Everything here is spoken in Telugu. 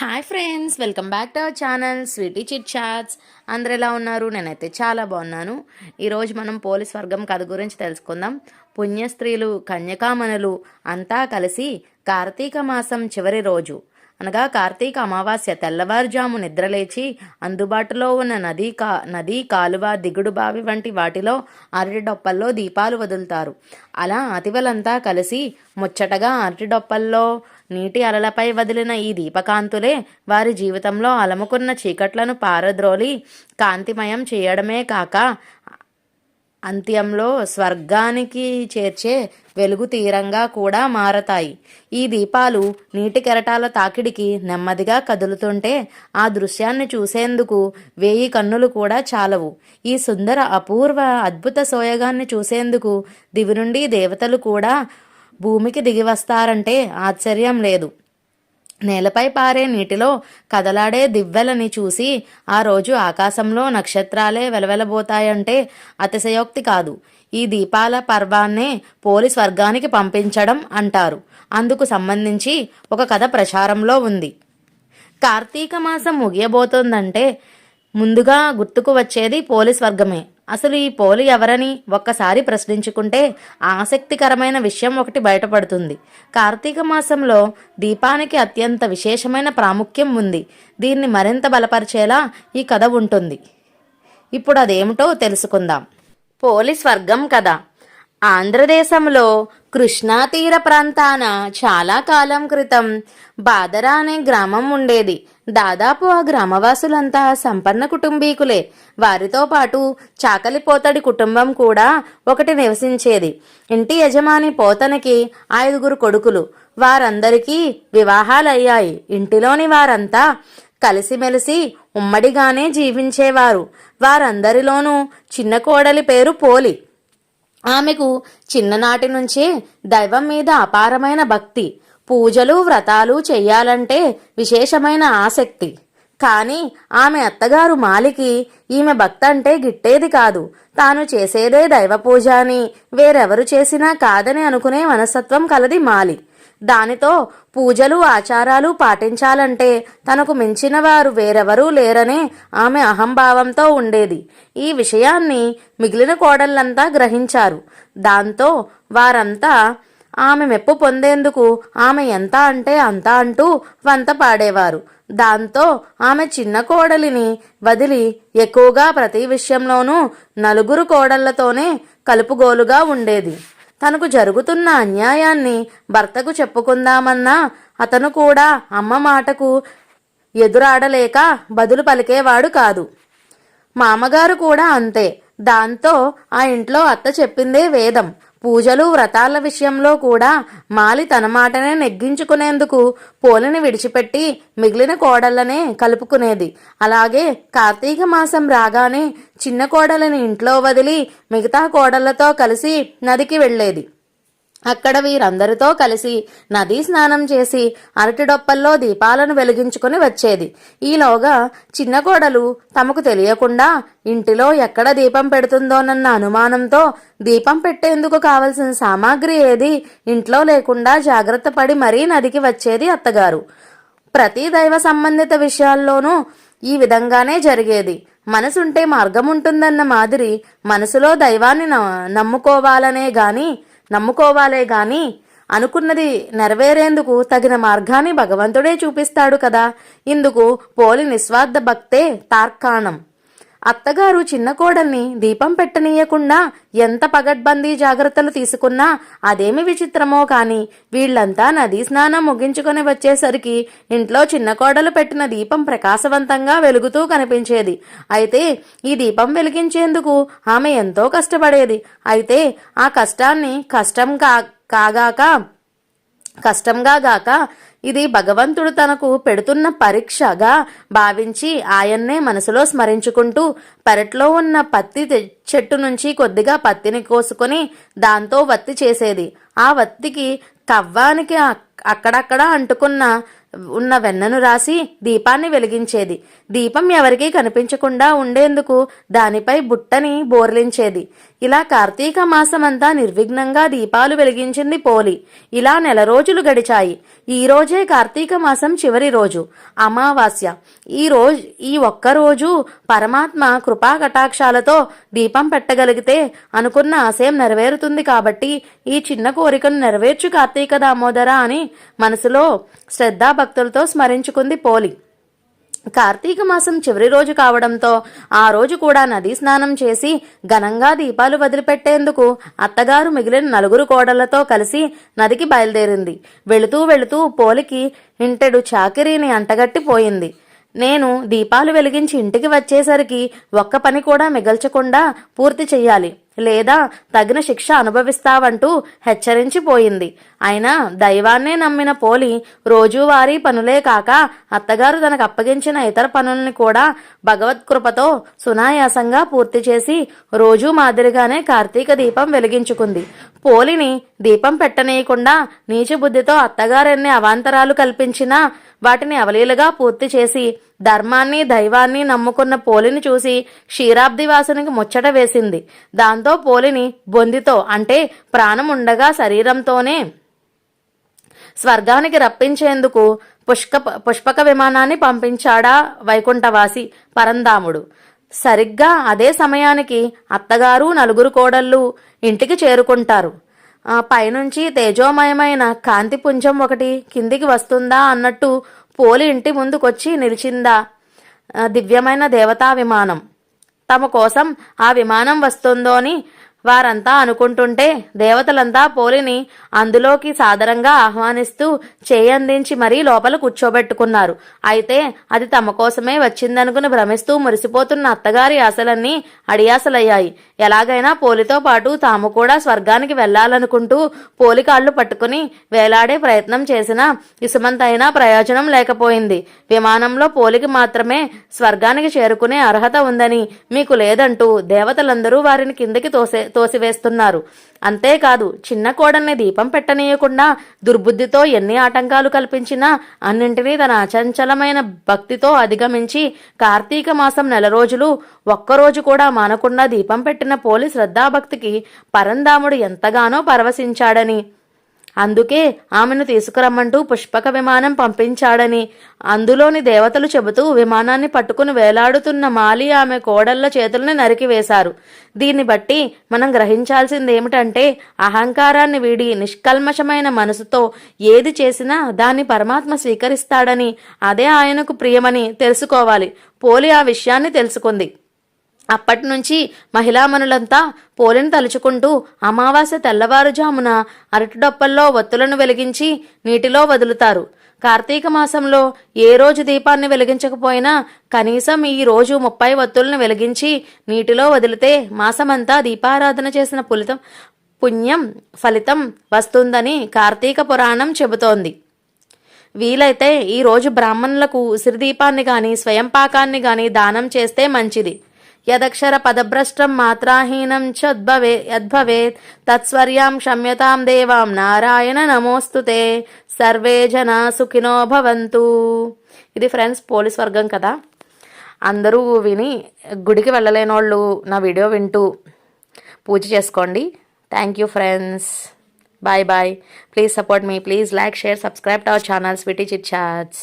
Hi friends welcome back to our channel sweety chit chats. అందరు ఎలా ఉన్నారు? నేనైతే చాలా బాగున్నాను. ఈరోజు మనం పోలీస్ వర్గం కథ గురించి తెలుసుకుందాం. పుణ్య స్త్రీలు కన్యకామణులు అంతా కలిసి కార్తీక మాసం చివరి రోజు. అనగా కార్తీక అమావాస్య తెల్లవారుజాము నిద్రలేచి అందుబాటులో ఉన్న నదీ కా నదీ కాలువ దిగుడు బావి వంటి వాటిలో అరటి డొప్పల్లో దీపాలు వదులుతారు. అలా అతివలంతా కలిసి ముచ్చటగా అరటి డొప్పల్లో నీటి అలలపై వదిలిన ఈ దీపకాంతులే వారి జీవితంలో అలముకున్న చీకట్లను పారద్రోలి కాంతిమయం చేయడమే కాక అంత్యంలో స్వర్గానికి చేర్చే వెలుగు తీరంగా కూడా మారతాయి. ఈ దీపాలు నీటి కెరటాల తాకిడికి నెమ్మదిగా కదులుతుంటే ఆ దృశ్యాన్ని చూసేందుకు వేయి కన్నులు కూడా చాలవు. ఈ సుందర అపూర్వ అద్భుత సోయగాన్ని చూసేందుకు దివి నుండి దేవతలు కూడా భూమికి దిగి వస్తారంటే ఆశ్చర్యం లేదు. నేలపై పారే నీటిలో కదలాడే దివ్వెలని చూసి ఆ రోజు ఆకాశంలో నక్షత్రాలే వెలవెలబోతాయంటే అతిశయోక్తి కాదు. ఈ దీపాల పర్వాన్నే పోలీస్ వర్గానికి పంపించడం అంటారు. అందుకు సంబంధించి ఒక కథ ప్రచారంలో ఉంది. కార్తీక మాసం ముగియబోతోందంటే ముందుగా గుర్తుకు వచ్చేది పోలీస్ వర్గమే. అసలు ఈ పోలి ఎవరని ఒక్కసారి ప్రశ్నించుకుంటే ఆసక్తికరమైన విషయం ఒకటి బయటపడుతుంది. కార్తీక మాసంలో దీపానికి అత్యంత విశేషమైన ప్రాముఖ్యం ఉంది. దీన్ని మరింత బలపరిచేలా ఈ కథ ఉంటుంది. ఇప్పుడు అదేమిటో తెలుసుకుందాం. పోలి స్వర్గం కథ ఆంధ్రదేశంలో కృష్ణా తీర ప్రాంతాన చాలా కాలం క్రితం బాదరా అనే గ్రామం ఉండేది. దాదాపు ఆ గ్రామవాసులంతా సంపన్న కుటుంబీకులే. వారితో పాటు చాకలి పోతడి కుటుంబం కూడా ఒకటి నివసించేది. ఇంటి యజమాని పోతనకి ఐదుగురు కొడుకులు. వారందరికీ వివాహాలయ్యాయి. ఇంటిలోని వారంతా కలిసిమెలిసి ఉమ్మడిగానే జీవించేవారు. వారందరిలోనూ చిన్న కోడలి పేరు పోలి. ఆమెకు చిన్ననాటి నుంచే దైవం మీద అపారమైన భక్తి. పూజలు వ్రతాలు చెయ్యాలంటే విశేషమైన ఆసక్తి. కానీ ఆమె అత్తగారు మాలికి ఈమె భక్త అంటే గిట్టేది కాదు. తాను చేసేదే దైవపూజ అని వేరెవరు చేసినా కాదని అనుకునే మనస్తత్వం కలది మాలి. దానితో పూజలు ఆచారాలు పాటించాలంటే తనకు మించిన వారు వేరెవరూ లేరనే ఆమె అహంభావంతో ఉండేది. ఈ విషయాన్ని మిగిలిన కోడళ్ళంతా గ్రహించారు. దాంతో వారంతా ఆమె మెప్పు పొందేందుకు ఆమె ఎంత అంటే అంత అంటూ వంత పాడేవారు. దాంతో ఆమె చిన్న కోడలిని వదిలి ఎక్కువగా ప్రతి విషయంలోనూ నలుగురు కోడళ్ళతోనే కలుపుగోలుగా ఉండేది. తనకు జరుగుతున్న అన్యాయాన్ని భర్తకు చెప్పుకుందామన్నా అతను కూడా అమ్మ మాటకు ఎదురాడలేక బదులు పలికేవాడు కాదు. మామగారు కూడా అంతే. దాంతో ఆ ఇంట్లో అత్త చెప్పిందే వేదం. పూజలు వ్రతాల విషయంలో కూడా మాలి తన మాటనే నెగ్గించుకునేందుకు పోలిని విడిచిపెట్టి మిగిలిన కోడళ్ళనే కలుపుకునేది. అలాగే కార్తీక మాసం రాగానే చిన్న కోడలని ఇంట్లో వదిలి మిగతా కోడళ్ళతో కలిసి నదికి వెళ్ళేది. అక్కడ వీరందరితో కలిసి నదీ స్నానం చేసి అరటిడొప్పల్లో దీపాలను వెలిగించుకుని వచ్చేది. ఈలోగా చిన్న కోడలు తమకు తెలియకుండా ఇంటిలో ఎక్కడ దీపం పెడుతుందోనన్న అనుమానంతో దీపం పెట్టేందుకు కావలసిన సామాగ్రి ఏది ఇంట్లో లేకుండా జాగ్రత్త పడి మరీ నదికి వచ్చేది అత్తగారు. ప్రతి దైవ సంబంధిత విషయాల్లోనూ ఈ విధంగానే జరిగేది. మనసుంటే మార్గం ఉంటుందన్న మాదిరి మనసులో దైవాన్ని నమ్ముకోవాలనే గాని నమ్ముకోవాలే గాని అనుకున్నది నెరవేరేందుకు తగిన మార్గాన్ని భగవంతుడే చూపిస్తాడు కదా. ఇందుకు పోలి నిస్వార్థ భక్తే తార్కాణం. అత్తగారు చిన్న కోడల్ని దీపం పెట్టనీయకుండా ఎంత పగడ్బందీ జాగ్రత్తలు తీసుకున్నా అదేమి విచిత్రమో కాని వీళ్ళంతా నదీ స్నానం ముగించుకొని వచ్చేసరికి ఇంట్లో చిన్న కోడలు పెట్టిన దీపం ప్రకాశవంతంగా వెలుగుతూ కనిపించేది. అయితే ఈ దీపం వెలిగించేందుకు ఆమె ఎంతో కష్టపడేది. అయితే ఆ కష్టాన్ని కష్టం కా కాగాక కష్టంగా గాక ఇది భగవంతుడు తనకు పెడుతున్న పరీక్షగా భావించి ఆయన్నే మనసులో స్మరించుకుంటూ పెరట్లో ఉన్న పత్తి చెట్టు నుంచి కొద్దిగా పత్తిని కోసుకొని దాంతో వత్తి చేసేది. ఆ వత్తికి కవ్వానికి అక్కడక్కడ అంటుకున్న ఉన్న వెన్నను రాసి దీపాన్ని వెలిగించేది. దీపం ఎవరికీ కనిపించకుండా ఉండేందుకు దానిపై బుట్టని బోర్లించేది. ఇలా కార్తీక మాసమంతా నిర్విఘ్నంగా దీపాలు వెలిగించింది పోలి. ఇలా నెల రోజులు గడిచాయి. ఈ రోజే కార్తీక మాసం చివరి రోజు. అమావాస్య. ఈ రోజు ఈ ఒక్క రోజు పరమాత్మ కృపా కటాక్షాలతో దీపం పెట్టగలిగితే అనుకున్న ఆశయం నెరవేరుతుంది కాబట్టి ఈ చిన్న కోరికను నెరవేర్చు కార్తీక దామోదర అని మనసులో శ్రద్ధాభక్తులతో స్మరించుకుంది పోలి. కార్తీక మాసం చివరి రోజు కావడంతో ఆ రోజు కూడా నదీ స్నానం చేసి ఘనంగా దీపాలు వదిలిపెట్టేందుకు అత్తగారు మిగిలిన నలుగురు కోడళ్ళతో కలిసి నదికి బయలుదేరింది. వెళుతూ వెళుతూ పోలికి ఇంటెడు చాకిరీని అంటగట్టిపోయింది. నేను దీపాలు వెలిగించి ఇంటికి వచ్చేసరికి ఒక్క పని కూడా మిగల్చకుండా పూర్తి చెయ్యాలి. లేదా తగిన శిక్ష అనుభవిస్తావంటూ హెచ్చరించిపోయింది. అయినా దైవాన్నే నమ్మిన పోలి రోజువారీ పనులే కాక అత్తగారు తనకు అప్పగించిన ఇతర పనుల్ని కూడా భగవత్కృపతో సునాయాసంగా పూర్తి చేసి రోజూ మాదిరిగానే కార్తీక దీపం వెలిగించుకుంది. పోలిని దీపం పెట్టనీయకుండా నీచబుద్ధితో అత్తగారెన్ని అవాంతరాలు కల్పించినా వాటిని అవలీలగా పూర్తి చేసి ధర్మాన్ని దైవాన్ని నమ్ముకున్న పోలిని చూసి క్షీరాబ్దివాసునికి ముచ్చట వేసింది. దాంతో పోలిని బొందితో అంటే ప్రాణం ఉండగా శరీరంతోనే స్వర్గానికి రప్పించేందుకు పుష్క పుష్పక విమానాన్ని పంపించాడా వైకుంఠవాసి పరంధాముడు. సరిగ్గా అదే సమయానికి అత్తగారు నలుగురు కోడళ్ళు ఇంటికి చేరుకుంటారు. పైనుంచి తేజోమయమైన కాంతి పుంజం ఒకటి కిందికి వస్తుందా అన్నట్టు పోలి ఇంటి ముందుకొచ్చి నిలిచిందా. దివ్యమైన దేవతా విమానం. తమ కోసం ఆ విమానం వస్తుందో అని వారంతా అనుకుంటుంటే దేవతలంతా పోలిని అందులోకి సాదరంగా ఆహ్వానిస్తూ చేయందించి మరీ లోపల కూర్చోబెట్టుకున్నారు. అయితే అది తమ కోసమే వచ్చిందనుకుని భ్రమిస్తూ మురిసిపోతున్న అత్తగారి ఆశలన్నీ అడియాసలయ్యాయి. ఎలాగైనా పోలితో పాటు తాము కూడా స్వర్గానికి వెళ్ళాలనుకుంటూ పోలికాళ్ళు పట్టుకుని వేలాడే ప్రయత్నం చేసినా ఇసుమంతైనా ప్రయోజనం లేకపోయింది. విమానంలో పోలికి మాత్రమే స్వర్గానికి చేరుకునే అర్హత ఉందని మీకు లేదంటూ దేవతలందరూ వారిని కిందకి తోసే తోసివేస్తున్నారు. అంతేకాదు చిన్న కోడల్ని దీపం పెట్టనీయకుండా దుర్బుద్ధితో ఎన్ని ఆటంకాలు కల్పించినా అన్నింటినీ తన అచంచలమైన భక్తితో అధిగమించి కార్తీక మాసం నెల రోజులు ఒక్కరోజు కూడా మానకుండా దీపం పెట్టిన పోలి శ్రద్ధాభక్తికి పరందాముడు ఎంతగానో పరవశించాడని అందుకే ఆమెను తీసుకురమ్మంటూ పుష్పక విమానం పంపించాడని. అందులోని దేవతలు చెబుతూ విమానాన్ని పట్టుకుని వేలాడుతున్న మాలి ఆమె కోడళ్ళ చేతుల్ని నరికివేశారు దీన్ని బట్టి మనం గ్రహించాల్సింది ఏమిటంటే అహంకారాన్ని వీడి నిష్కల్మషమైన మనసుతో ఏది చేసినా దాన్ని పరమాత్మ స్వీకరిస్తాడని అదే ఆయనకు ప్రియమని తెలుసుకోవాలి. పోలి ఆ విషయాన్ని తెలుసుకుంది. అప్పటి నుంచి మహిళామణులంతా పోలిని తలుచుకుంటూ అమావాస్య తెల్లవారుజామున అరటిడొప్పల్లో ఒత్తులను వెలిగించి నీటిలో వదులుతారు. కార్తీక మాసంలో ఏ రోజు దీపాన్ని వెలిగించకపోయినా కనీసం ఈ రోజు ముప్పై ఒత్తులను వెలిగించి నీటిలో వదిలితే మాసమంతా దీపారాధన చేసిన పులితం పుణ్యం ఫలితం వస్తుందని కార్తీక పురాణం చెబుతోంది. వీలైతే ఈ రోజు బ్రాహ్మణులకు ఉసిరిదీపాన్ని గాని స్వయంపాకాన్ని గాని దానం చేస్తే మంచిది. యదక్షర పదభ్రష్టం మాత్రాహీనం చద్భవే యద్భవేత్ తత్స్వర్యాం క్షమ్యతాం దేవాం నారాయణ నమోస్తుతే సర్వే జన సుఖినో భవంతు ఇది ఫ్రెండ్స్ పోలీస్ వర్గం కదా. అందరూ విని గుడికి వెళ్ళలేనోళ్ళు నా వీడియో వింటూ పూజ చేసుకోండి. Thank you friends bye bye please support me please like share subscribe to our channel sweety chit chats